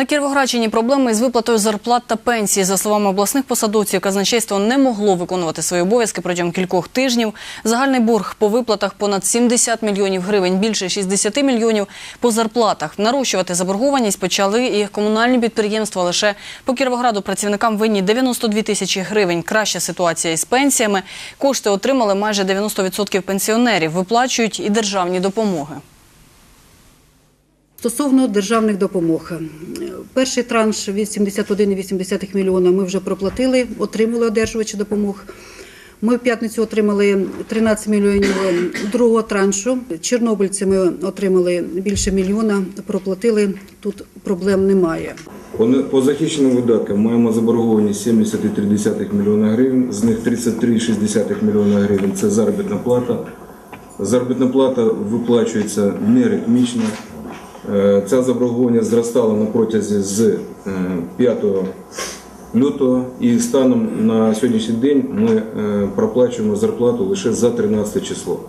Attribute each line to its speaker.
Speaker 1: На Кіровоградщині проблеми із виплатою зарплат та пенсій. За словами обласних посадовців, казначейство не могло виконувати свої обов'язки протягом кількох тижнів. Загальний борг по виплатах понад 70 мільйонів гривень, більше 60 мільйонів по зарплатах. Нарощувати заборгованість почали і комунальні підприємства. Лише по Кіровограду працівникам винні 92 тисячі гривень. Краща ситуація із пенсіями. Кошти отримали майже 90% пенсіонерів. Виплачують і державні допомоги.
Speaker 2: Стосовно державних допомог, перший транш від 71,8 мільйона ми вже проплатили, отримали одержувачі допомог. Ми в п'ятницю отримали 13 мільйонів другого траншу. Чорнобильці ми отримали більше мільйона, проплатили. Тут проблем немає.
Speaker 3: По захищеним видаткам маємо заборгованість 70,3 мільйона гривень, з них 33,6 мільйона гривень це заробітна плата. Заробітна плата виплачується неритмічно. Е, Ця заборгованість зростала на протязі з е, 5 лютого і станом на сьогоднішній день ми е, проплачуємо зарплату лише за 13 число.